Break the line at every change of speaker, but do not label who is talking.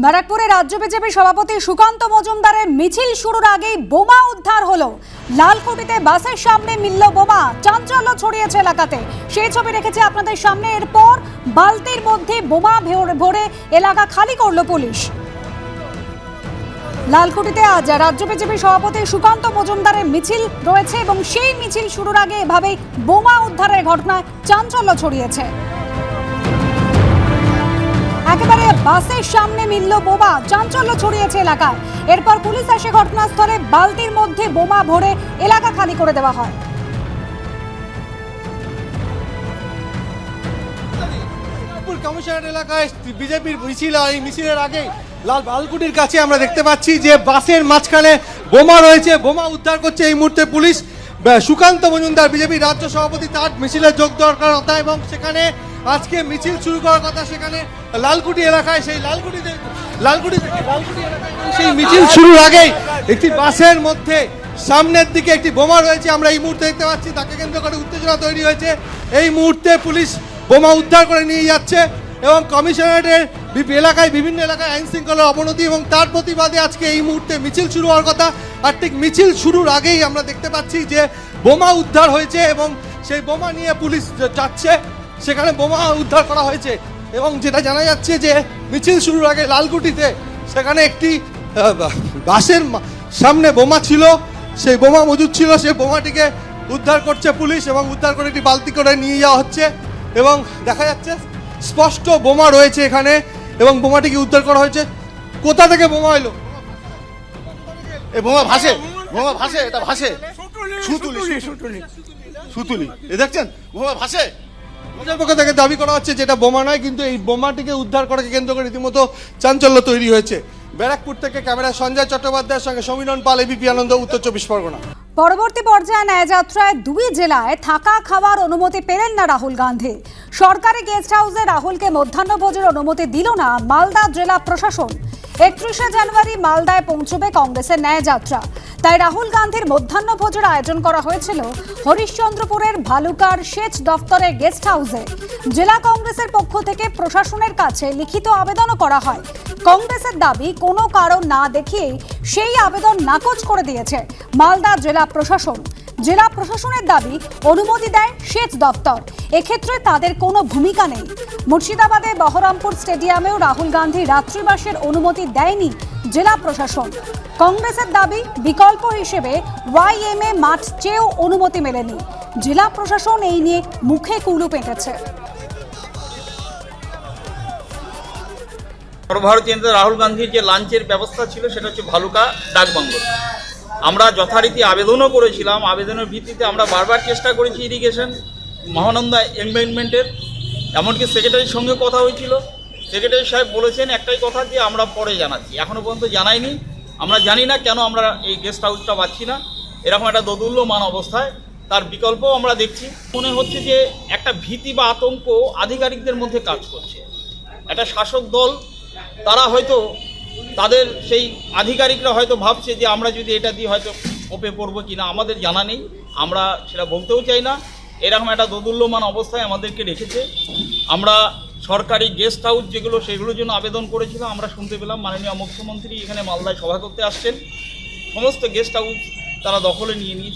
ব্যারাকপুরে রাজ্য বিজেপি সভাপতি সুকান্ত মজুমদারের মিছিল শুরুর আগেই বোমা উদ্ধার হলো। লালকুটিতে বাসের সামনে মিলল বোমা। চাঞ্চল্য ছড়িয়েছে এলাকাতে। সেই ছবি রেখেছে আপনাদের সামনে। এরপর বালতির মধ্যে বোমা ভরে- এলাকা খালি করল পুলিশ। লালকুটিতে আজ রাজ্য বিজেপি সভাপতি সুকান্ত মজুমদারের মিছিল রয়েছে এবং সেই মিছিল শুরুর আগে এভাবেই বোমা উদ্ধারের ঘটনায় চাঞ্চল্য ছড়িয়েছে। বাসের সামনে মিলল বোমা, চাঞ্চল্য ছড়িয়েছে এলাকায় এরপর পুলিশ এসে ঘটনাস্থলে বালতির মধ্যে বোমা ভরে এলাকা খালি করে দেওয়া হয়
এলাকায় বিজেপির মিছিল। এই মিছিলের আগে লাল বালকুটির কাছে আমরা দেখতে পাচ্ছি যে বাসের মাঝখানে বোমা রয়েছে, বোমা উদ্ধার করছে এই মুহূর্তে পুলিশ সুকান্ত মজুমদার বিজেপি রাজ্য সভাপতি, তার মিছিলে যোগ দেওয়ার কথা এবং সেখানে আজকে মিছিল শুরু করার কথা সেখানে লালকুটি এলাকায় সেই লালকুটিতে লালকুটি লালকুটি এলাকায় সেই মিছিল শুরুর আগেই একটি বাসের মধ্যে সামনের দিকে একটি বোমা রয়েছে। আমরা এই মুহূর্তে দেখতে পাচ্ছি তাকে কেন্দ্র করে উত্তেজনা তৈরি হয়েছে। এই মুহূর্তে পুলিশ বোমা উদ্ধার করে নিয়ে যাচ্ছে এবং কমিশনারেটের এলাকায় বিভিন্ন এলাকায় আইন শৃঙ্খলার অবনতি এবং তার প্রতিবাদে আজকে এই মুহূর্তে মিছিল শুরু হওয়ার কথা। আর ঠিক মিছিল শুরুর আগেই আমরা দেখতে পাচ্ছি যে বোমা উদ্ধার হয়েছে এবং সেই বোমা নিয়ে পুলিশ যাচ্ছে। সেখানে বোমা উদ্ধার করা হয়েছে এবং যেটা জানা যাচ্ছে যে মিছিল শুরুর আগে লালকুটিতে সেখানে একটি বাসের সামনে বোমা ছিল সেই বোমা মজুদ ছিল সেই বোমাটিকে উদ্ধার করছে পুলিশ এবং উদ্ধার করে একটি বালতি করে নিয়ে যাওয়া হচ্ছে এবং দেখা যাচ্ছে স্পষ্ট বোমা রয়েছে এখানে এবং বোমাটিকে উদ্ধার করা হয়েছে। কোথা থেকে বোমা এলো?
এ বোমা ভাসে বোমা ভাসে এটা ভাসে। সুতুলি। সুতুলি। সুতুলি এ দেখছেন? বোমা ভাসে।
পক্ষ থেকে দাবি করা হচ্ছে যেটা বোমা নয়, কিন্তু এই বোমাটিকে উদ্ধার করাকে কেন্দ্র করে রীতিমতো চাঞ্চল্য তৈরি হয়েছে। ব্যারাকপুর থেকে ক্যামেরা সঞ্জয় চট্টোপাধ্যায়ের সঙ্গে সমীরণ পাল, এবিপি আনন্দ, উত্তর চব্বিশ পরগনা।
পরবর্তী পর্যায়ে ন্যায়যাত্রায় দুই জেলায় থাকা খাওয়ার অনুমতি পেলেন না রাহুল গান্ধী। সরকারি গেস্ট হাউসে রাহুলকে মধ্যাহ্নভোজের অনুমতি দিল না মালদা জেলা প্রশাসন। একত্রিশে জানুয়ারি মালদায় পৌঁছবে কংগ্রেসের ন্যায়যাত্রা তাই রাহুল গান্ধীর মধ্যাহ্ন মধ্যাহ্নভোজের আয়োজন করা হয়েছিল হরিশ্চন্দ্রপুরের ভালুকার সেচ দফতরের গেস্ট হাউসে। জেলা কংগ্রেসের পক্ষ থেকে প্রশাসনের কাছে লিখিত আবেদনও করা হয়। কংগ্রেসের দাবি, কোনো কারণ না দেখিয়েই সেই আবেদন নাকচ করে দিয়েছে মালদা জেলা প্রশাসন। জেলা প্রশাসনের দাবি অনুমতি দেয় সেচ দপ্তর। এক্ষেত্রে তাদের কোনো ভূমিকা নেই। মুর্শিদাবাদে বহরমপুর স্টেডিয়ামেও রাহুল গান্ধী রাত্রিবাসের অনুমতি দেয়নি জেলা প্রশাসন। কংগ্রেসের দাবি বিকল্প হিসেবে ওয়াইএমএ মাঠ চেয়েও অনুমতি মেলেনি। জেলা প্রশাসন এই নিয়ে মুখে কুলু পেটেছে।
সর্বভারতীয় রাহুল গান্ধীর যে লাঞ্চের ব্যবস্থা ছিল, সেটা হচ্ছে ভালুকা ডাকবাংলো আমরা যথারীতি আবেদনও করেছিলাম। আবেদনের ভিত্তিতে আমরা বারবার চেষ্টা করেছি ইরিগেশন মহানন্দা এনভায়রনমেন্টের এমনকি সেক্রেটারির সঙ্গে কথা হয়েছিল। সেক্রেটারি সাহেব বলেছেন একটাই কথা যে আমরা পরে জানাচ্ছি। এখনও পর্যন্ত জানাইনি। আমরা জানি না কেন আমরা এই গেস্ট হাউসটা পাচ্ছি না। এরকম একটা দোদুল্যমান অবস্থায় তার বিকল্প আমরা দেখছি। মনে হচ্ছে যে একটা ভীতি বা আতঙ্ক আধিকারিকদের মধ্যে কাজ করছে। একটা শাসক দল, তারা হয়তো তাদের সেই আধিকারিকরা হয়তো ভাবছে যে আমরা যদি এটা দিয়ে হয়তো ওপে পড়ব কিনা, আমাদের জানা নেই। আমরা সেটা বলতেও চাই না। এরকম একটা দোদুল্যমান অবস্থায় আমাদেরকে রেখেছে। আমরা সরকারি গেস্ট হাউস যেগুলো, সেগুলোর জন্য আবেদন করেছিলাম আমরা শুনতে পেলাম। মাননীয় মুখ্যমন্ত্রী এখানে মালদায় সভা করতে আসছেন। সমস্ত গেস্ট হাউস তারা দখলে নিয়ে নিয়েছে।